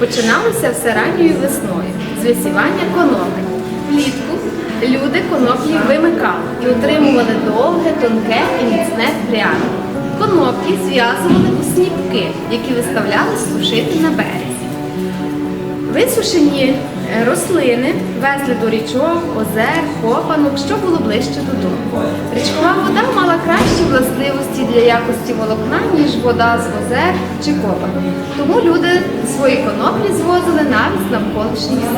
починалося все ранньою весною з висівання конопель. Влітку люди коноплі вимикали і отримували довге, тонке і міцне пряне. Коноплі зв'язували у сніпки, які виставляли сушити на березі. Висушені е, рослини везли до річок, озер, копанок, що було ближче додому. Річкова вода мала властивості для якості волокна, ніж вода з озер чи копанок. Тому люди свої коноплі звозили навіть з навколишніх.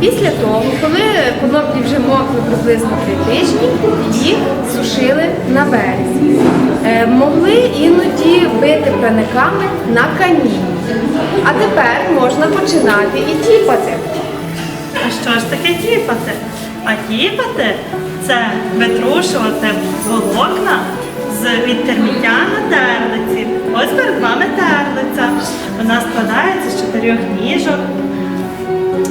Після того, коли коноплі вже мокли приблизно три тижні, їх сушили на березі. Е, могли іноді бити праниками на камінь. А тепер можна починати і тіпати. А що ж таке тіпати? А тіпати це витрушувати волокна з від терміття на терлиці. Ось перед вами терлиця. Вона складається з чотирьох ніжок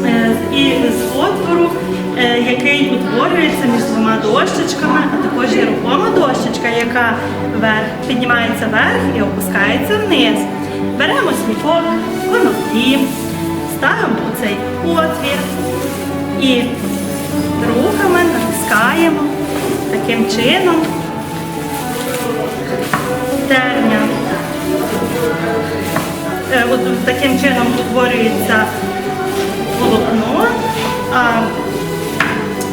е, і з отвору, е, який утворюється між двома дощечками, а також є рухома дощечка, яка вверх піднімається вверх і опускається вниз. Беремо сніпок, коноплі, ставимо у цей отвір і натискаємо таким чином терня. Е, От таким чином утворюється волокно, а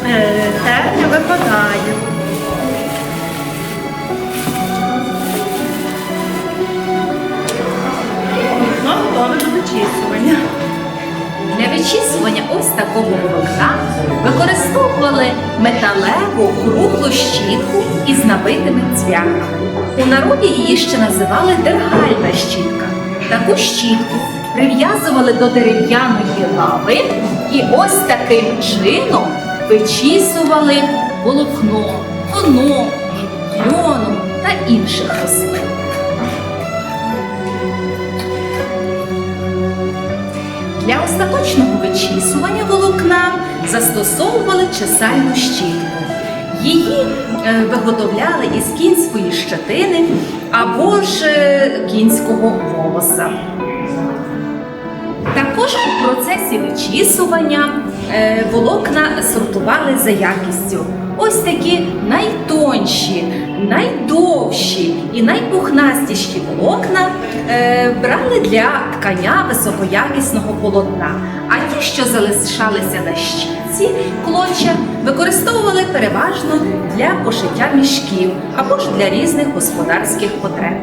е, терня випадає. Металеву круглу щітку із набитими цвяхами. У народі її ще називали дергальна щітка. Таку щітку прив'язували до дерев'яної лави і ось таким чином вичісували волокно, коноплі, льону та інших рослин. Для остаточного вичісування волокна застосовували чесальну щітку. Її е, виготовляли із кінської щетини або ж е, кінського волоса. Також у процесі вичісування волокна сортували за якістю. Ось такі найтонші, найдовші і найпухнастіші волокна е, брали для ткання високоякісного полотна. А ті, що залишалися на щітці клоча, використовували переважно для пошиття мішків або ж для різних господарських потреб.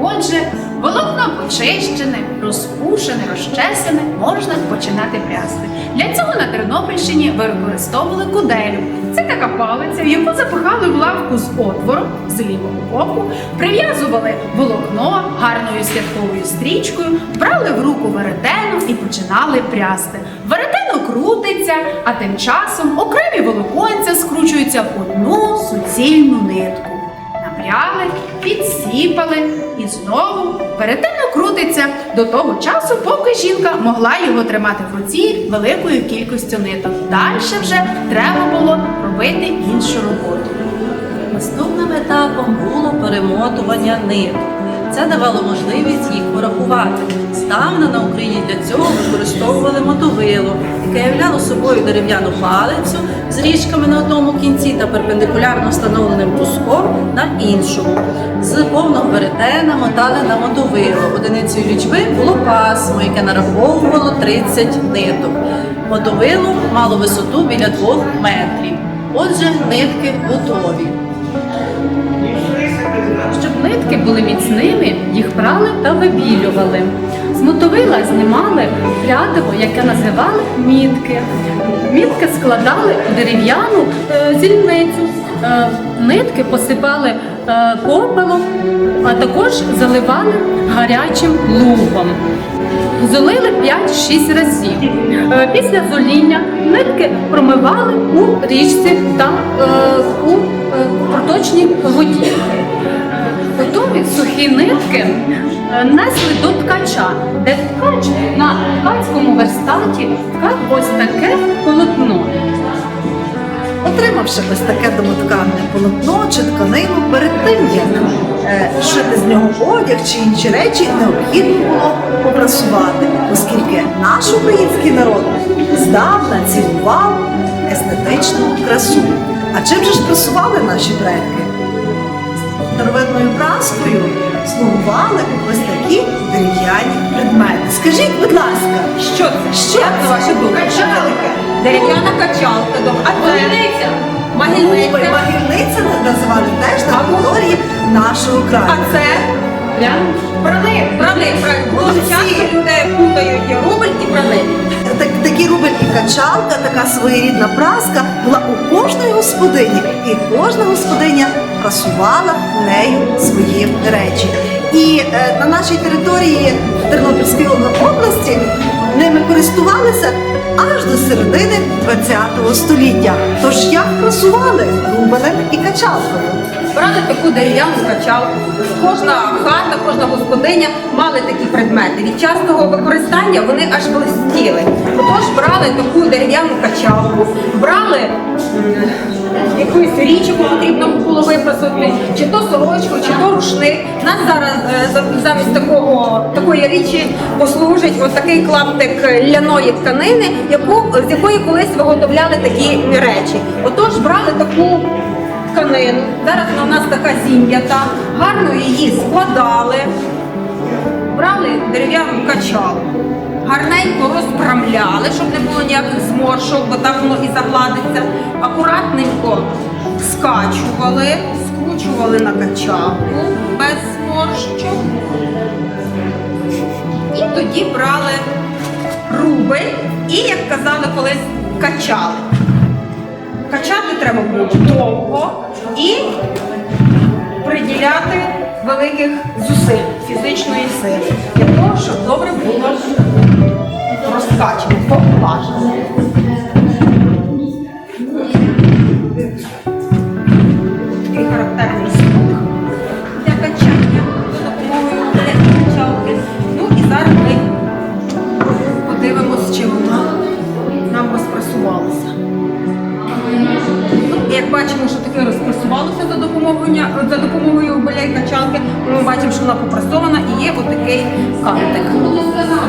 Отже, волокно почищене, розпушене, розчесане, можна починати прясти. Для цього на Тернопільщині використовували куделю. Це така палиця, в яку запихали в лавку з отвором з лівого боку, прив'язували волокно гарною святковою стрічкою, брали в руку веретено і починали прясти. Веретено крутиться, а тим часом окремі волоконця скручуються в одну суцільну нитку. Напряли, підсіпали і знову веретено крутиться до того часу, поки жінка могла його тримати в руці великою кількістю ниток. Далі вже треба було робити іншу роботу. Наступним етапом було перемотування ниток. Це давало можливість їх порахувати. Здавна на Україні для цього використовували мотовило, яке являло собою дерев'яну палицю з річками на одному кінці та перпендикулярно встановленим бруском на іншому. З повного веретена мотали на мотовило. Одиницею лічби було пасмо, яке нараховувало 30 ниток. Мотовило мало висоту біля 2 метрів. Отже, нитки готові. Щоб нитки були міцними, їх прали та вибілювали. З знімали прядиво, яке називали мітки. Мітки складали у дерев'яну е, зільницю. Е, нитки посипали е, попелом, а також заливали гарячим лугом. Золили 5-6 разів. Після зоління нитки промивали у річці та у проточній воді. Готові сухі нитки несли до ткача, де ткач на ткацькому верстаті ткав ось таке полотно. Отримавши ось таке домотканне полотно чи тканину, перед тим як е, шити з нього одяг чи інші речі, необхідно було попрасувати, оскільки наш український народ здавна цінував естетичну красу. А чим же ж прасували наші предки? Старовинною праскою слугували ось такі дерев'яні предмети. Скажіть, будь ласка, Що це? що на вашу думку? Що? Дерев'яна качалка. дом- А це? Губи, Могильниця. магільниця називали теж на території нашого А це? Пралив. правильно. Дуже часто людей путають рубль і пралив. Так, рубель і качалка, така своєрідна праска була у кожної господині, і кожна господиня прасувала нею свої речі. І е, на нашій території Тернопільської області ними користувалися аж до середини ХХ століття. Тож як прасували рубелем і качалкою? Брали таку дерев'яну качалку. Кожна хата, кожна господиня мали такі предмети. Від частого використання вони аж блистіли. Отож брали таку дерев'яну качалку, брали якусь річ, яку потрібно було випрасувати, чи то сорочку, чи то рушник. Нас зараз е, замість такого такої річі послужить ось такий клаптик ляної тканини, яку з якої колись виготовляли такі речі. Отож брали таку тканину. Зараз у нас така зім'ята, гарно її складали, брали дерев'яну качалку, гарненько розпрямляли, щоб не було ніяких зморшок, бо так воно і загладиться. Акуратненько скачували, скручували на качалку без зморщок. І тоді брали рубль і, як казали колись, качали. Качати треба було довго і приділяти великих зусиль фізичної сили для того, щоб добре було бачимо, що таке розпресувалося за допомогою, за допомогою боля і качалки, ми бачимо, що вона попрасована і є отакий кантик.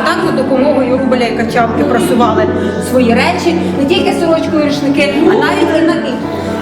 Отак за допомогою рубеля і качалки прасували свої речі, не тільки сорочку і рушники, а навіть і накид.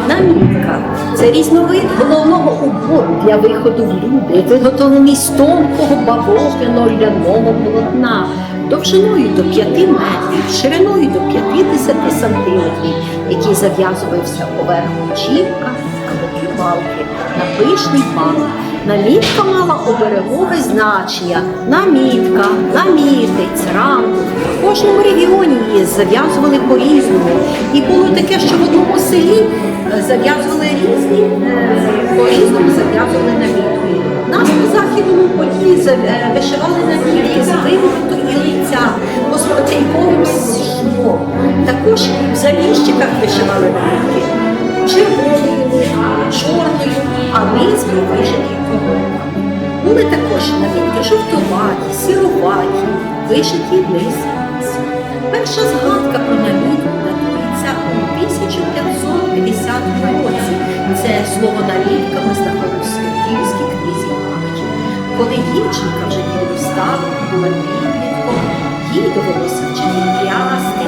Намітка це різновид головного убору для виходу в люди, виготовлений з тонкого бавовняного ляного полотна, довжиною до 5 метрів, шириною до 50 сантиметрів, який зав'язувався поверх очівка або півбалки на пишний банк. Намітка мала оберегове значення. Намітка, намітець, ранг. В кожному регіоні її зав'язували по-різному. І було таке, що в одному селі е, зав'язували різні, е, по-різному зав'язували намітки. Нас по західному події вишивали на намітки з вивороту і лиця по спотейковим швом. Також в заліщиках вишивали намітки червоною, чорною, а низ був вишитий кругом. Були також намітки жовтуваті, сіроваті, вишиті низ. Перша згадка про намітку датується у 1550 році. Це слово намітка ми знаходимо Коли дівчинка вже дівостала, була підлітком, їй довелося вчити прясти,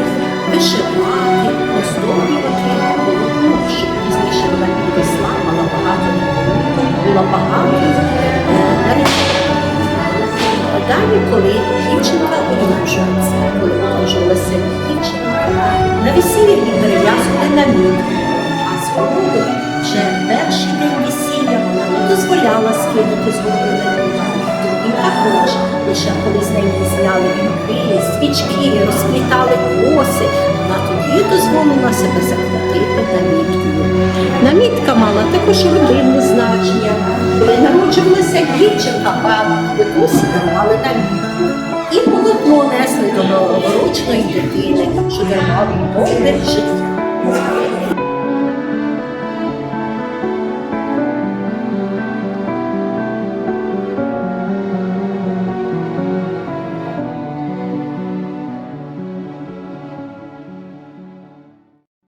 вишивати, оздоблювати полотно, що пізніше вона підросла, мала багато була багато. А далі, коли дівчинка одружується, коли одружувалася дівчинка, на весілля її перев'язували на мітку, а згодом вже перший день дозволяла скинути з голови. І також лише коли з неї зняли вінки, свічки, розплітали коси, вона тоді дозволила себе захватити наміткою. Намітка мала також родинне значення. Коли народжувалася дівчинка, бабусі давали намітку. І полотно несли до нововорочної дитини, що дарувало їй добре життя.